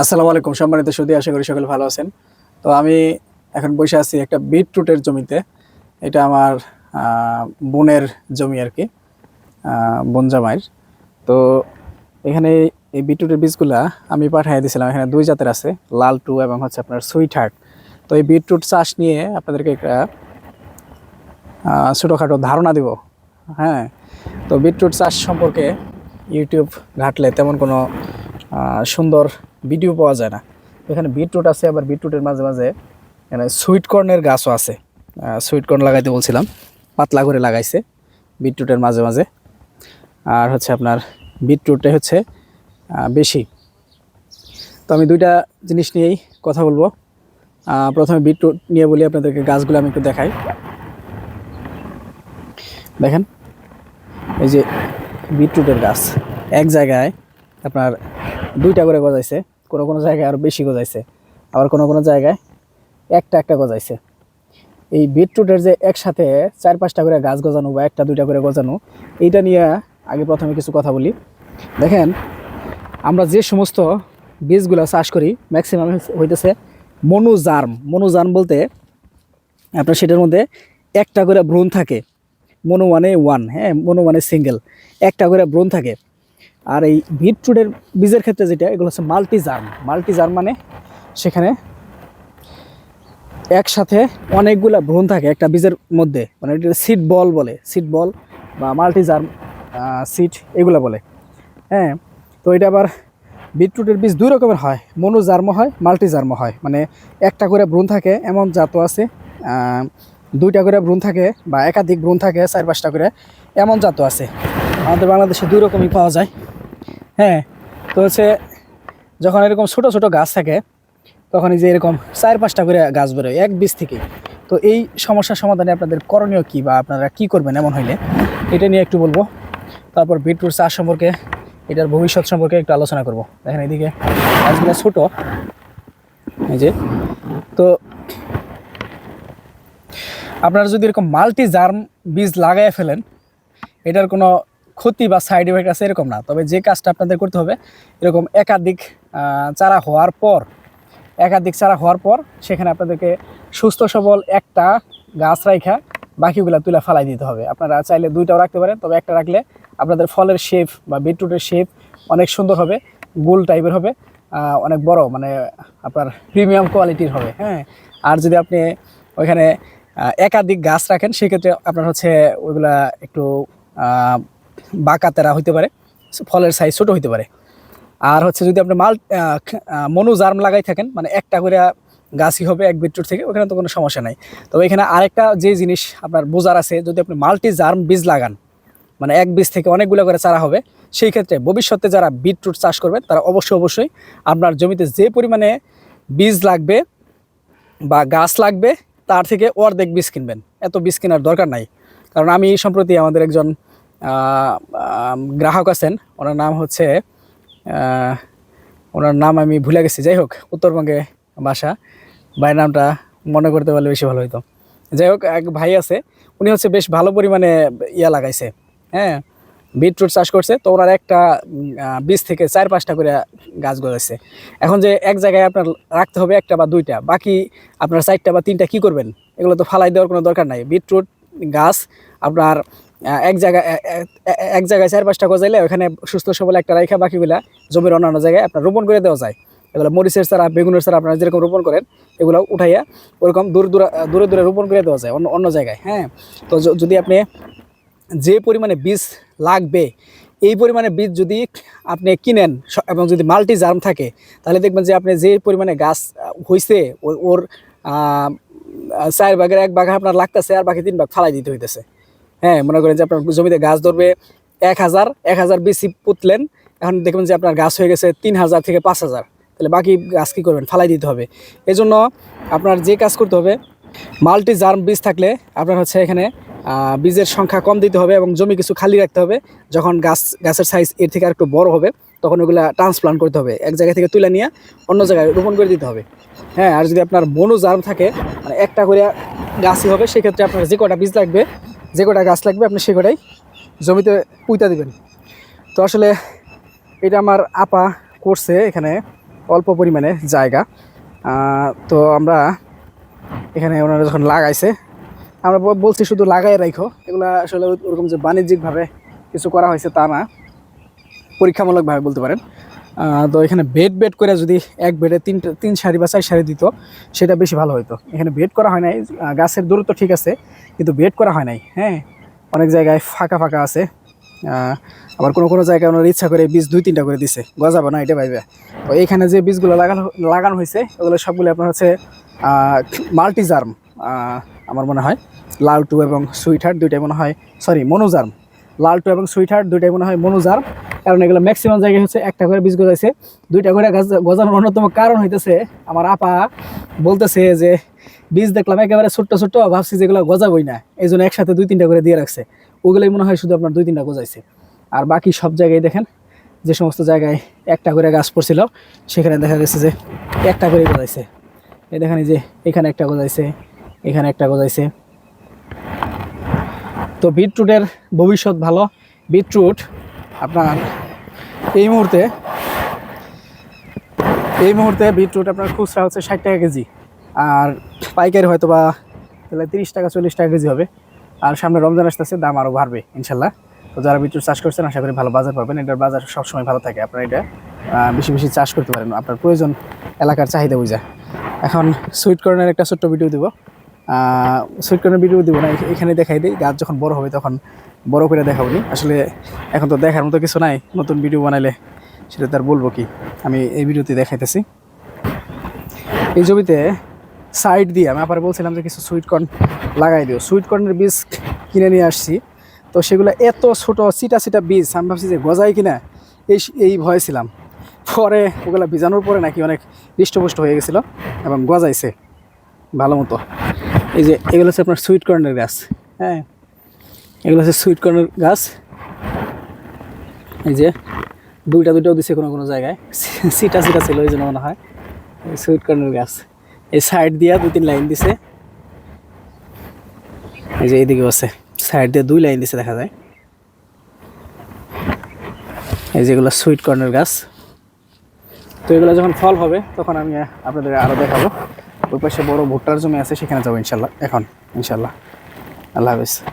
আসসালামু আলাইকুম সম্মানিত সুদী আশা করি সকলে ভালো আছেন। তো আমি এখন বসে আছি একটা বিটরুটের জমিতে। এটা আমার বোনের জমি আর কি আহ, বোন জামাইয়ের। তো এখানে এই বিটরুটের বীজগুলা আমি পাঠিয়ে দিয়েছিলাম। এখানে দুই জাতের আছে লাল টু এবং হচ্ছে আপনার সুইট হার্ট তো এই বিটরুট চাষ নিয়ে আপনাদেরকে একটা ছোটোখাটো ধারণা দিব। হ্যাঁ তো বিটরুট চাষ সম্পর্কে ইউটিউব ঘাটলে তেমন কোনো সুন্দর ভিডিও পাওয়া যায় না। এখানে বিটরুট আছে, আবার বিটরুটের মাঝে মাঝে এখানে সুইট কর্নের গাছও আছে। সুইট কর্ন লাগাইতে বলছিলাম, পাতলা করে লাগাইছে বিটরুটের মাঝে মাঝে। আর হচ্ছে আপনার বিটরুটে হচ্ছে বেশি। তো আমি দুইটা জিনিস নিয়েই কথা বলব। প্রথমে বিটরুট নিয়ে বলি আপনাদেরকে, গাছগুলো আমি একটু দেখাই। দেখেন, এই যে বিটরুটের গাছ, এক জায়গায় আপনার দুইটা করে গজাইছে। কোনো কোনো জায়গায় আরও বেশি গজাইছে। আবার কোনো কোনো জায়গায় একটা একটা গজাইছে। এই বিটরুটের যে একসাথে চার পাঁচটা করে গাছ গজানো বা একটা দুইটা করে গজানো, এইটা নিয়ে আগে প্রথমে কিছু কথা বলি। দেখেন, আমরা যে সমস্ত বীজগুলো চাষ করি ম্যাক্সিমাম হইতেছে মনোজার্ম। মনোজার্ম বলতে আপনার সেটার মধ্যে একটা করে ব্রণ থাকে। মনো মানে ওয়ান হ্যাঁ মনো মানে সিঙ্গেল একটা করে ব্রণ থাকে। আর এই বিটরুটের বীজের ক্ষেত্রে যেটা, এগুলো হচ্ছে মাল্টিজার্ম। মাল্টিজার্ম মানে সেখানে একসাথে অনেকগুলা ভ্রূণ থাকে একটা বীজের মধ্যে। মানে এটা সিড বল বলে সিট বল বা মাল্টিজার্ম সিট এগুলো বলে। হ্যাঁ তো এটা আবার বিটরুটের বীজ দুই রকমের হয়, মনোজার্ম হয়, মাল্টিজার্ম হয়। মানে একটা করে ভ্রূণ থাকে, এমন জাতও আছে দুইটা করে ভ্রূণ থাকে বা একাধিক ভ্রূণ থাকে, চার পাঁচটা করে, এমন জাতও আছে। আমাদের বাংলাদেশে দুই রকমই পাওয়া যায়। হ্যাঁ তো হচ্ছে যখন এরকম ছোট ছোট গাছ থাকে, তখন এই যে এরকম চার পাঁচটা করে গাছ বেরোয়, এক বীজ থেকে তো এই সমস্যার সমাধানে আপনাদের করণীয় কী বা আপনারা কি করবেন এমন হইলে? এটা নিয়ে একটু বলব। তারপর বিটরুট চাষ সম্পর্কে, এটার ভবিষ্যৎ সম্পর্কে একটু আলোচনা করব। দেখেন এদিকে গাছগুলো ছোট। এই যে, তো আপনারা যদি এরকম মাল্টি জার্ম বীজ লাগাই ফেলেন, এটার কোনো ক্ষতি বা সাইড এফেক্ট আছে এরকম না। তবে যে কাজটা আপনাদের করতে হবে, এরকম একাধিক চারা হওয়ার পর, একাধিক চারা হওয়ার পর সেখানে আপনাদেরকে সুস্থ সবল একটা গাছ রাইখা বাকিগুলো তুলে ফালাই দিতে হবে। আপনারা চাইলে দুইটাও রাখতে পারেন, তবে একটা রাখলে আপনাদের ফলের শেপ বা বিটরুটের শেপ অনেক সুন্দর হবে, গোল টাইপের হবে অনেক বড় মানে আপনার প্রিমিয়াম কোয়ালিটির হবে হ্যাঁ। আর যদি আপনি ওইখানে একাধিক গাছ রাখেন, সেক্ষেত্রে আপনার হচ্ছে ওইগুলা একটু আহ, বাঁকা তেরা হইতে পারে ফলের সাইজ ছোটো হইতে পারে। আর হচ্ছে যদি আপনি মাল মনু জার্ম লাগাই থাকেন মানে একটা করে গাছই হবে এক বিটরুট থেকে ওখানে তো কোনো সমস্যা নাই। তবে এখানে আরেকটা যে জিনিস আপনার বোঝার আছে যদি আপনি মাল্টি জার্ম বীজ লাগান মানে এক বীজ থেকে অনেকগুলো করে চারা হবে সেই ক্ষেত্রে ভবিষ্যতে যারা বিটরুট চাষ করবেন তারা অবশ্যই অবশ্যই আপনার জমিতে যে পরিমাণে বীজ লাগবে বা গাছ লাগবে তার থেকে অর্ধেক বীজ কিনবেন। এত বীজ কেনার দরকার নাই। কারণ আমি সম্প্রতি আমাদের একজন গ্রাহক আছেন। ওনার নাম হচ্ছে ওনার নাম আমি ভুলে গেছি। যাই হোক, উত্তরবঙ্গে বাসা। ভাইয়ের নামটা মনে করতে পারলে বেশি ভালো হতো যাই হোক, এক ভাই আছে, উনি হচ্ছে বেশ ভালো পরিমাণে ইয়া লাগাইছে। হ্যাঁ বিটরুট চাষ করছে। তো ওনার একটা বীজ থেকে চার পাঁচটা করে গাছ গজাইছে। এখন যে এক জায়গায় আপনার রাখতে হবে একটা বা দুইটা, বাকি আপনার চারটা বা তিনটা কি করবেন? এগুলো তো ফালাই দেওয়ার কোনো দরকার নাই। বিটরুট, গাছ, আপনার এক জায়গায় এক জায়গায় চার পাঁচটা গজাইলে ওখানে সুস্থ সবল একটা রাইখা বাকিগুলা জমির অন্যান্য জায়গায় আপনার রোপণ করে দেওয়া যায়। এগুলো মরিচের চারা, বেগুনের চারা আপনারা যেরকম রোপণ করেন, এগুলো উঠাইয়া ওরকম দূর দূরে দূরে দূরে রোপণ করে দেওয়া যায়, অন্য অন্য জায়গায় হ্যাঁ? তো যদি আপনি যে পরিমাণে বীজ লাগবে, এই পরিমাণে বীজ যদি আপনি কিনেন এবং যদি মাল্টি জার্ম থাকে, তাহলে দেখবেন যে আপনি যে পরিমাণে গাছ ও- ওর চার ভাগের এক ভাগ আপনার লাগতেছে, আর বাকি তিন ভাগ ফালাই দিতে হইতেছে। হ্যাঁ মনে করেন যে আপনার জমিতে গাছ ধরবে এক হাজার এক হাজার বিসি পুতলেন, এখন দেখবেন যে আপনার গাছ হয়ে গেছে তিন হাজার থেকে পাঁচ হাজার। তাহলে বাকি গাছ কী করবেন? ফালাই দিতে হবে। এজন্য আপনার যে কাজ করতে হবে মাল্টি জার্ম বীজ থাকলে আপনার হচ্ছে এখানে বীজের সংখ্যা কম দিতে হবে এবং জমি কিছু খালি রাখতে হবে। যখন গাছ, গাছের সাইজ এর থেকে আর একটু বড় হবে, তখন ওগুলা ট্রান্সপ্লান্ট করতে হবে। এক জায়গা থেকে তুলে নিয়ে অন্য জায়গায় রোপণ করে দিতে হবে। হ্যাঁ আর যদি আপনার মনো জার্ম থাকে মানে একটা করে গাছই হবে, সেক্ষেত্রে আপনার যে কটা বীজ লাগবে যে কটা গাছ লাগবে আপনি সে কটাই জমিতে পুঁতা দিবেন। তো আসলে এটা আমার আপা করছে এখানে অল্প পরিমাণে জায়গা। তো আমরা এখানে ওনারা যখন লাগাইছে, আমরা বলছি শুধু লাগাই রাখো এগুলো আসলে ওরকম যে বাণিজ্যিকভাবে কিছু করা হয়েছে তা না। পরীক্ষামূলকভাবে বলতে পারেন। তো এখানে বেড বেড করে যদি এক বেডে তিন তিন সারি বা চার সারি দিত, সেটা বেশি ভালো হতো এখানে বেড করা হয় নাই গাছের দূরত্ব ঠিক আছে, কিন্তু বেড করা হয় নাই হ্যাঁ? অনেক জায়গায় ফাঁকা ফাঁকা আছে আবার কোনো কোনো জায়গায় ওনার ইচ্ছা করে বীজ দুই তিনটা করে দিছে, গজাবো না, এটা ভাইবে। তো এইখানে যে বীজগুলো লাগানো লাগানো হয়েছে ওগুলো সবগুলো আপনার হচ্ছে মাল্টিজার্ম আমার মনে হয় লাল টু এবং সুইট হার্ট দুইটাই মনে হয় সরি মনোজার্ম লাল টু এবং সুইট হার্ট দুইটাই মনে হয় মনোজার। কারণ এগুলো ম্যাক্সিমাম জায়গায় হচ্ছে একটা করে বীজ গজাইছে। দুইটা করে গাছ গজানোর অন্যতম কারণ হইতেছে, আমার আপা বলতেছে যে, বীজ দেখলাম একেবারে ছোট্ট ছোট্ট, ভাবছি যেগুলো গজাবই না। এই জন্য একসাথে দুই তিনটা করে দিয়ে রাখছে। ওগুলোই মনে হয় শুধু আপনার দুই তিনটা গজাইছে। আর বাকি সব জায়গায় দেখেন, যে সমস্ত জায়গায় একটা করে গাছ পড়ছিল, সেখানে দেখা গেছে যে একটা করে গজাইছে। এই দেখেন যে, এখানে একটা গজাইছে, এখানে একটা গজাইছে। তো বিটরুটের ভবিষ্যৎ ভালো। বিটরুট, আপনার এই মুহূর্তে এই মুহূর্তে বিটরুট আপনার খুচরা হচ্ছে ষাট টাকা কেজি। আর পাইকারি হয়তো বা তাহলে তিরিশ টাকা, চল্লিশ টাকা কেজি হবে। আর সামনে রমজান আসতেছে, দাম আরও বাড়বে, ইনশাল্লাহ। তো যারা বিটরুট চাষ করছেন, আশা করি ভালো বাজার পাবেন। এটার বাজার সবসময় ভালো থাকে। আপনারা এটা বেশি বেশি চাষ করতে পারেন। আপনার প্রয়োজন, এলাকার চাহিদা বুঝা। এখন সুইট কর্নের একটা ছোট্ট ভিডিও দিব। সুইট কর্নের ভিডিও দিব না, এখ- এখানে দেখাই দিই। গাছ যখন বড় হবে তখন বড় করে দেখাবো নি আসলে এখন তো দেখার মতো কিছু নাই, নতুন ভিডিও বানাইলে সেটা তার বলব কি? আমি এই ভিডিওতে দেখাইতেছি। এই জমিতে সাইড দিয়ে, আমি আবার বলছিলাম যে কিছু সুইট কর্ন লাগাই দিও। সুইট কর্নের বীজ কিনে নিয়ে আসছি। তো সেগুলো এত ছোট চিটা চিটা বীজ, আমি ভাবছি যে গজাই কিনা? এই এই ভয় ছিলাম। পরে ওগুলো ভিজানোর পরে নাকি অনেক হৃষ্টপুষ্ট হয়ে গেছিল এবং গজাইছে। ভালো মতো। এই যে, এগুলো হচ্ছে আপনার সুইট কর্নের গাছ। হ্যাঁ এগুলো হচ্ছে সুইট কর্নের গাছ। এই যে, দুইটা দুইটাও দিছে কোনো কোনো জায়গায়। সিটা সিটা ছিল, ওই জন্য মনে হয়। সুইট কর্নের গাছ। এই সাইড দিয়া দুই তিন লাইন দিছে। এই যে এইদিকে আছে। সাইড দিয়ে দুই লাইন দিছে, দেখা যায়। এই যেগুলো সুইট কর্নের গাছ। তো এগুলো যখন ফল হবে, তখন আমি আপনাদের আরও দেখাবো। ওই পাশে বড় ভুট্টার জমি আছে সেখানে যাব ইনশাল্লাহ। এখন ইনশাল্লাহ। আল্লাহ হাফেজ।